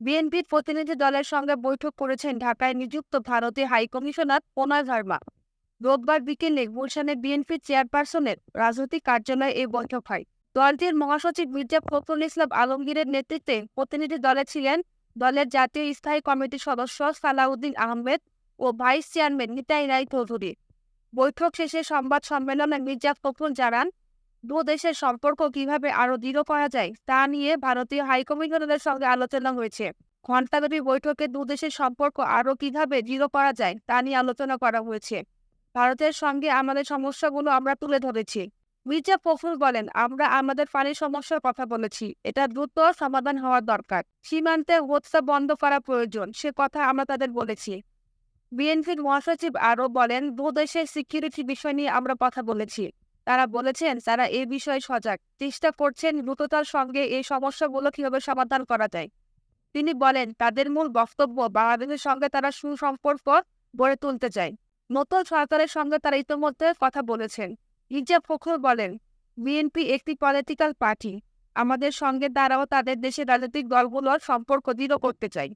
বিএনপির প্রতিনিধি দলের সঙ্গে বৈঠক করেছেন ঢাকায় নিযুক্ত ভারতীয় হাইকমিশনার পোনা ভার্মা। রোববার বিকেলে গুলশানে বিএনপি চেয়ারপারসনের রাজনৈতিক কার্যালয়ে এই বৈঠক হয়। দলটির মহাসচিব মির্জা ফখরুল ইসলাম আলমগীরের নেতৃত্বে প্রতিনিধি দলে ছিলেন দলের জাতীয় স্থায়ী কমিটির সদস্য সালাউদ্দিন আহমেদ ও ভাইস চেয়ারম্যান নিতাই রায় চৌধুরী। বৈঠক শেষে সংবাদ সম্মেলনে মির্জা ফখরুল জানান দু দেশের সম্পর্ক কীভাবে আরও দৃঢ় করা যায়, তা নিয়ে ভারতীয় হাইকমিশনারের সঙ্গে আলোচনা হয়েছে। ঘণ্টাব্যাপী বৈঠকে দু দেশের সম্পর্ক আরও কীভাবে দৃঢ় করা যায়, তা নিয়ে আলোচনা করা হয়েছে। ভারতের সঙ্গে আমাদের সমস্যাগুলো আমরা তুলে ধরেছি। মির্জা ফখরুল বলেন, আমরা আমাদের পানির সমস্যার কথা বলেছি। এটা দ্রুত সমাধান হওয়ার দরকার। সীমান্তে হত্যা বন্ধ করা প্রয়োজন, সে কথা আমরা তাদের বলেছি। বিএনপির মহাসচিব আরও বলেন দু দেশের সিকিউরিটি বিষয় নিয়ে আমরা কথা বলেছি। তারা বলেছেন, তারা এ বিষয়ে সজাগ। চেষ্টা করছেন দ্রুততার সঙ্গে এই সমস্যাগুলো কীভাবে সমাধান করা যায়। তিনি বলেন, তাদের মূল বক্তব্য, বাংলাদেশের সঙ্গে তারা সুসম্পর্ক গড়ে তুলতে চায়। নতুন সরকারের সঙ্গে তারা ইতিমধ্যে কথা বলেছেন। মির্জা ফখরুল বলেন, বিএনপি একটি পলিটিক্যাল পার্টি। আমাদের সঙ্গে তারাও তাদের দেশের রাজনৈতিক দলগুলোর সম্পর্ক দৃঢ় করতে চায়।